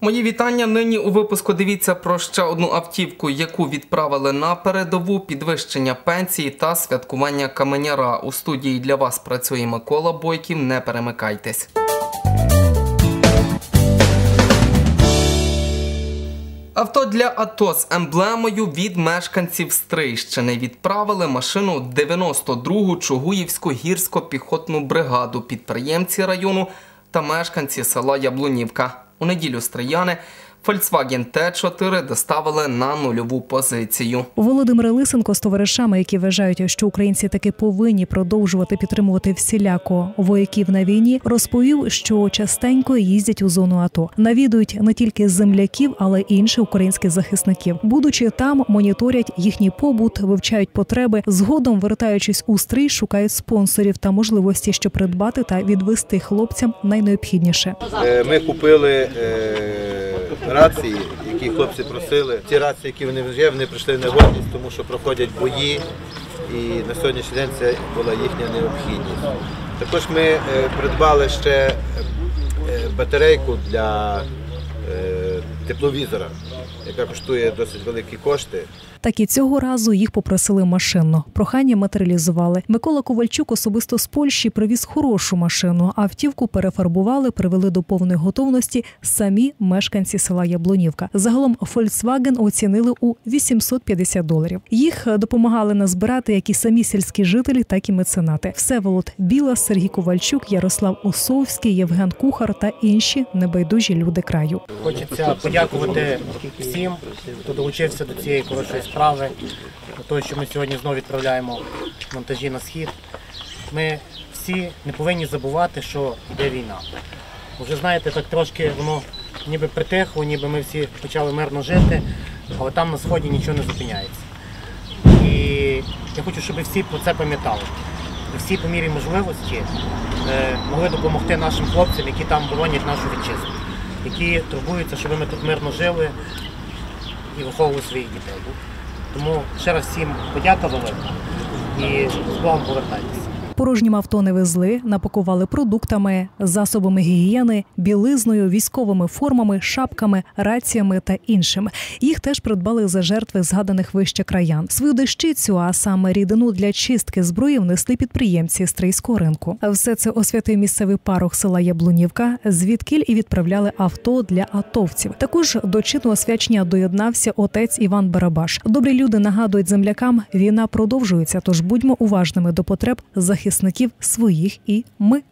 Мої вітання нині у випуску. Дивіться про ще одну автівку, яку відправили на передову підвищення пенсії та святкування каменяра. У студії для вас працює Микола Бойків. Не перемикайтесь. Авто для АТО з емблемою від мешканців Стрийщини відправили машину 92-гу Чугуївську гірсько-піхотну бригаду, підприємці району та мешканці села Яблунівка. У неділю стрияни Volkswagen T4 доставили на нульову позицію. Володимир Лисенко з товаришами, які вважають, що українці таки повинні продовжувати підтримувати всіляко вояків на війні, розповів, що частенько їздять у зону АТО, навідують не тільки земляків, але й інших українських захисників. Будучи там, моніторять їхній побут, вивчають потреби. Згодом, вертаючись у стрій, шукають спонсорів та можливості, щоб придбати та відвести хлопцям найнеобхідніше. Е, Ми купили е, рації, які хлопці просили. Ті рації, які вони вже вони прийшли на годність, тому що проходять бої, і на сьогоднішній день це була їхня необхідність. Також ми е, придбали ще е, батарейку для е, тепловізора, яка коштує досить великі кошти. Так і цього разу їх попросили машинно. Прохання матеріалізували. Микола Ковальчук особисто з Польщі привіз хорошу машину. Автівку перефарбували, привели до повної готовності самі мешканці села Яблунівка. Загалом Volkswagen оцінили у 850 доларів. Їх допомагали назбирати як і самі сільські жителі, так і меценати. Всеволод Біла, Сергій Ковальчук, Ярослав Усовський, Євген Кухар та інші небайдужі люди краю. Хочеться подякувати всім, хто долучився до цієї хорошої справи, до того, що ми сьогодні знову відправляємо монтажі на схід. Ми всі не повинні забувати, що йде війна. Вже знаєте, так трошки воно ніби притихло, ніби ми всі почали мирно жити, але там на сході нічого не зупиняється. І я хочу, щоб всі про це пам'ятали. Всі по мірі можливості е, могли допомогти нашим хлопцям, які там боронять нашу вітчизну, які турбуються, щоб ми тут мирно жили і виховували своїх дітей. Тому ще раз всім подяка і з Богом повертайтеся. Порожнім авто не везли, напакували продуктами, засобами гігієни, білизною, військовими формами, шапками, раціями та іншим. Їх теж придбали за жертви згаданих вище краян. Свою дещицю, а саме рідину для чистки зброї, внесли підприємці стрийського ринку. Все це освятив місцевий парох села Яблунівка, звідкіль і відправляли авто для атовців. Також до чину освячення доєднався отець Іван Барабаш. Добрі люди нагадують землякам, війна продовжується, тож будьмо уважними до потреб захисників своїх і ми.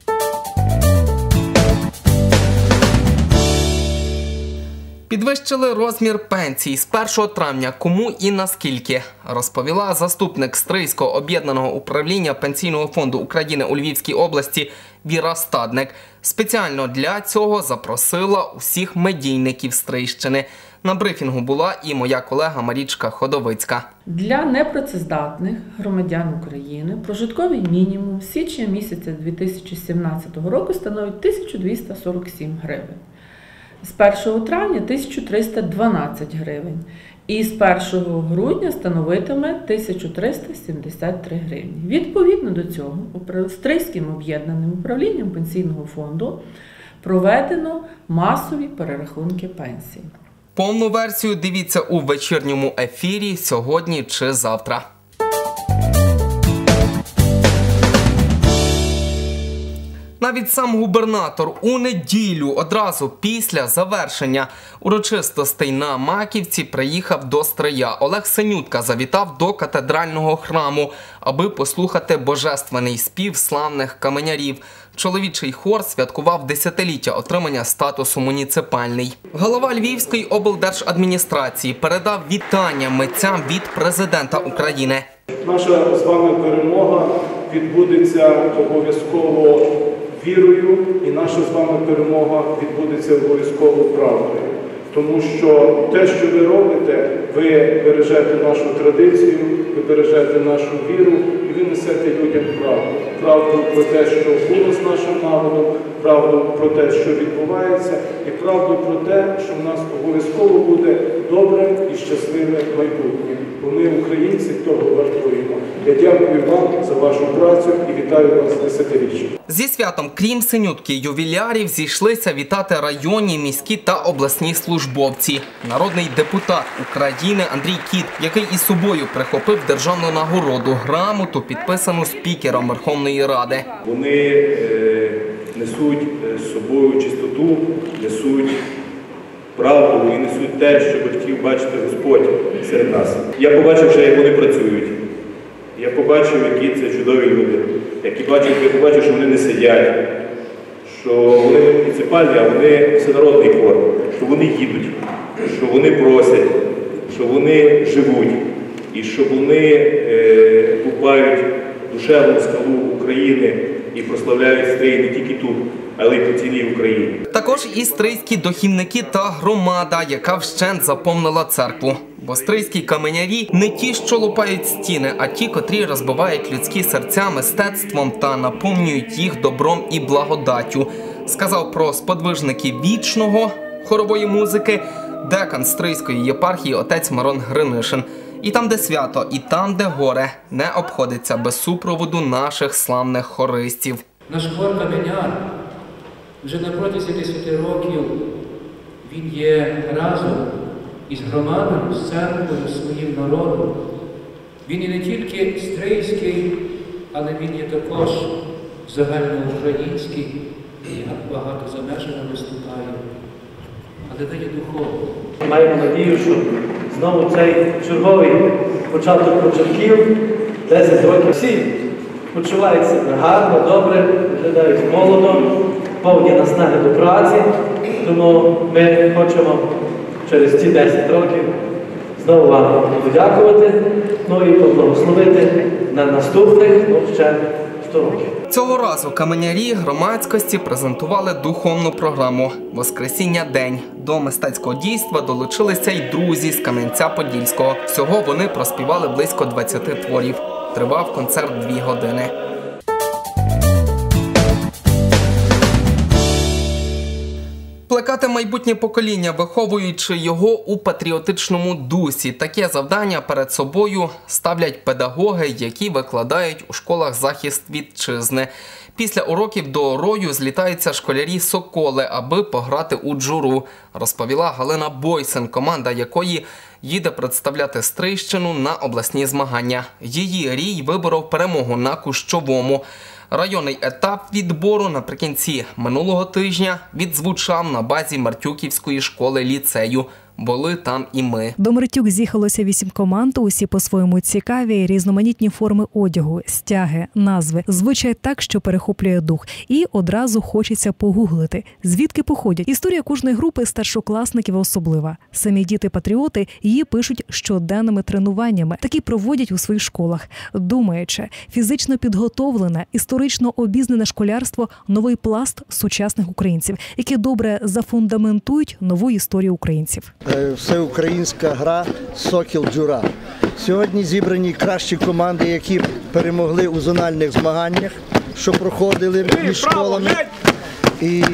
Підвищили розмір пенсій з 1 травня. Кому і наскільки розповіла заступник Стрийського об'єднаного управління пенсійного фонду України у Львівській області Віра Стадник. Спеціально для цього запросила усіх медійників Стрийщини. На брифінгу була і моя колега Марічка Ходовицька. Для непрацездатних громадян України прожитковий мінімум з січня місяця 2017 року становить 1247 гривень. З 1 травня 1312 гривень. І з 1 грудня становитиме 1373 гривні. Відповідно до цього, Стрийським об'єднаним управлінням пенсійного фонду проведено масові перерахунки пенсій. Повну версію дивіться у вечірньому ефірі сьогодні чи завтра. Навіть сам губернатор у неділю одразу після завершення урочистостей на Маківці приїхав до Стрия. Олег Синютка завітав до катедрального храму, аби послухати божественний спів славних каменярів. Чоловічий хор святкував десятиліття отримання статусу муніципальний. Голова Львівської облдержадміністрації передав вітання митцям від президента України. Наша з вами перемога відбудеться обов'язково вірою, і наша з вами перемога відбудеться обов'язково правдою. Тому що те, що ви робите, ви бережете нашу традицію, ви бережете нашу віру і ви несете людям правду. Правду про те, що було з нашим народом, правду про те, що відбувається, і правду про те, що в нас обов'язково буде добре і щасливе майбутнє. Бо ми, українці, того вартуємо. Я дякую вам за вашу працю і вітаю. вас з десятиріччям. Зі святом, крім синютки ювілярів, зійшлися вітати районні, міські та обласні службовці. Народний депутат України Андрій Кіт, який із собою прихопив державну нагороду грамоту, підписану спікером Верховної Ради. Вони е, несуть е, з собою чистоту, несуть правду і несуть те, що хотів бачити Господь серед нас. Я побачив, ще, як вони працюють. Я побачив, які це чудові люди. Як і бачив, я побачив, що вони не сидять, що вони не муніципальні, а вони всенародний хор, що вони їдуть, що вони просять, що вони живуть і що вони е, купають душевну скалу України і прославляють стрій не тільки тут, але й по цілій Україні. Також і стрийські дохівники та громада, яка вщент заповнила церкву. Бо стрийські каменярі не ті, що лупають стіни, а ті, котрі розбивають людські серця мистецтвом та наповнюють їх добром і благодаттю. Сказав про сподвижників вічного хорової музики декан Стрийської єпархії отець Мирон Гринишин. І там, де свято, і там, де горе, не обходиться без супроводу наших славних хористів. Наш хор каменяр вже на протязі 10 років він є разом із громадою, з церквою, своїм народом. Він і не тільки стрийський, але він є також загальноукраїнський, і багато за межами виступає. Але він є духовний. Маємо надію, що знову цей черговий початок початків, 10 років, всі почувають себе гарно, добре, виглядають молодо, повні наснаги до праці. Тому ми хочемо через ці 10 років знову вам подякувати, ну і поблагословити на наступних ну, ще 100 років. Цього разу каменярі громадськості презентували духовну програму Воскресіння день. До мистецького дійства долучилися й друзі з Кам'янця-Подільського. Всього вони проспівали близько 20 творів. Тривав концерт дві години. Майбутнє покоління, виховуючи його у патріотичному дусі. Таке завдання перед собою ставлять педагоги, які викладають у школах захист вітчизни. Після уроків до рою злітаються школярі Соколи, аби пограти у джуру, розповіла Галина Бойсен, команда якої їде представляти Стрийщину на обласні змагання. Її рій виборов перемогу на Кущовому. Районний етап відбору наприкінці минулого тижня відзвучав на базі Мартюківської школи ліцею. Були там і ми. До Мертюк з'їхалося вісім команд. Усі по-своєму цікаві, різноманітні форми одягу, стяги, назви звучать так, що перехоплює дух, і одразу хочеться погуглити, звідки походять. Історія кожної групи старшокласників особлива. Самі діти-патріоти її пишуть щоденними тренуваннями, такі проводять у своїх школах, думаючи, фізично підготовлене, історично обізнане школярство новий пласт сучасних українців, які добре зафундаментують нову історію українців. Е, всеукраїнська гра Сокіл Джура. Сьогодні зібрані кращі команди, які перемогли у зональних змаганнях, що проходили між школами. І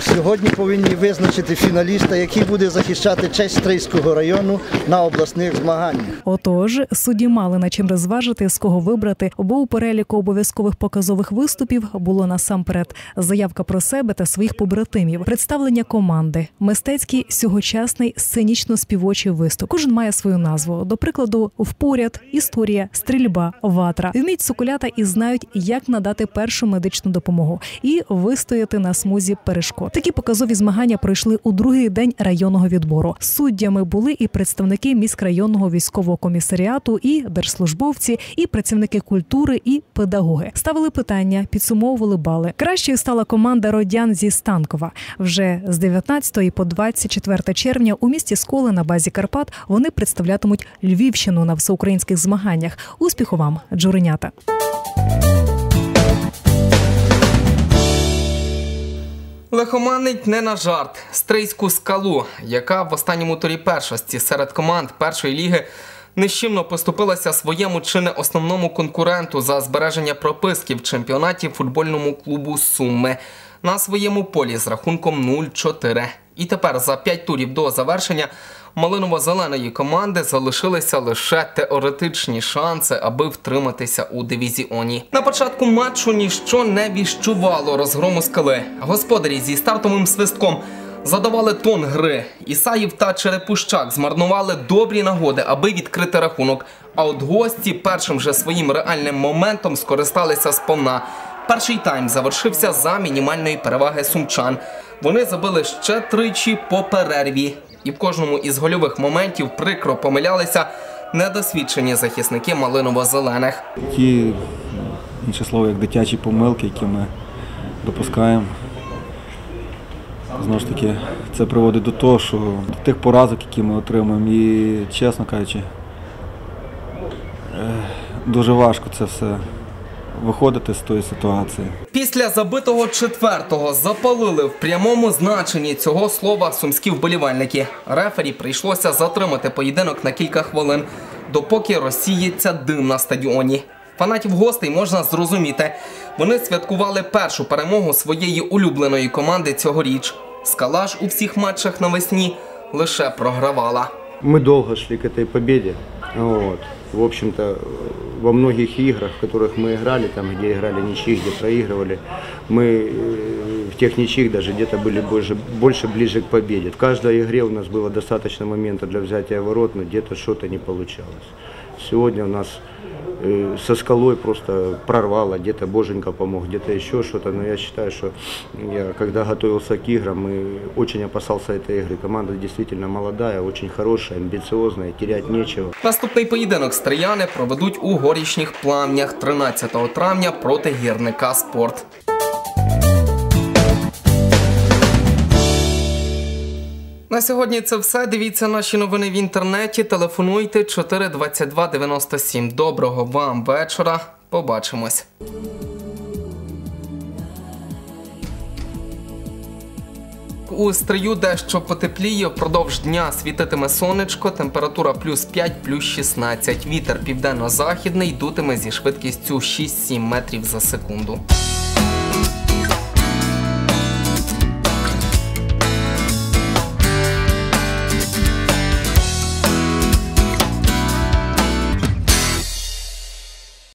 сьогодні повинні визначити фіналіста, який буде захищати честь Стрийського району на обласних змаганнях. Отож, судді мали на чим розважити, з кого вибрати, бо у переліку обов'язкових показових виступів було насамперед заявка про себе та своїх побратимів, представлення команди, мистецький сьогочасний сценічно-співочий виступ. Кожен має свою назву. До прикладу, впоряд, історія, стрільба, ватра. Вміть соколята і знають, як надати першу медичну допомогу і вистояти на смузі перешкод. Такі показові змагання пройшли у другий день районного відбору. Суддями були і представники міськрайонного військового комісаріату, і держслужбовці, і працівники культури, і педагоги. Ставили питання, підсумовували бали. Кращою стала команда родян зі Станкова. Вже з 19 по 24 червня у місті Сколи на базі Карпат вони представлятимуть Львівщину на всеукраїнських змаганнях. Успіху вам, джуренята! Лихоманить не на жарт стрийську скалу, яка в останньому турі першості серед команд першої ліги нещимно поступилася своєму чи не основному конкуренту за збереження прописки в чемпіонаті футбольному клубу Суми на своєму полі з рахунком 0-4. І тепер за 5 турів до завершення малиново-зеленої команди залишилися лише теоретичні шанси, аби втриматися у дивізіоні. На початку матчу ніщо не віщувало розгрому скали. Господарі зі стартовим свистком задавали тон гри. Ісаїв та Черепущак змарнували добрі нагоди, аби відкрити рахунок. А от гості першим же своїм реальним моментом скористалися сповна. Перший тайм завершився за мінімальної переваги сумчан. Вони забили ще тричі по перерві, і в кожному із гольових моментів прикро помилялися недосвідчені захисники малиново-зелених. Ті, інше слово, як дитячі помилки, які ми допускаємо. Знову ж таки, це приводить до того, що до тих поразок, які ми отримуємо, і, чесно кажучи, е, дуже важко це все виходити з тої ситуації. Після забитого четвертого запалили в прямому значенні цього слова сумські вболівальники. Рефері прийшлося затримати поєдинок на кілька хвилин, допоки розсіється дим на стадіоні. Фанатів гостей можна зрозуміти. Вони святкували першу перемогу своєї улюбленої команди цьогоріч. Скалаш у всіх матчах навесні лише програвала. Мы долго шли к этой победе. Вот В общем-то, во многих играх, в которых мы играли, там, где играли ничьи, где проигрывали, мы э, в тех ничьих даже где-то были больше, больше ближе к победе. В каждой игре у нас было достаточно момента для взятия ворот, но где-то что-то не получалось. Сегодня у нас э, со скалой просто прорвало, где-то Боженька помог, где-то еще что-то. Но я считаю, что я, когда готовился к играм, и очень опасался этой игры. Команда действительно молодая, очень хорошая, амбициозная, терять нечего. Наступний поєдинок стрияни проведуть у горішніх пламнях 13 травня проти гірника спорт. На сьогодні це все. Дивіться наші новини в інтернеті. Телефонуйте 422 97. Доброго вам вечора. Побачимось. У стрию дещо потепліє впродовж дня світитиме сонечко, температура плюс 5, плюс 16. Вітер південно-західний дутиме зі швидкістю 6-7 метрів за секунду.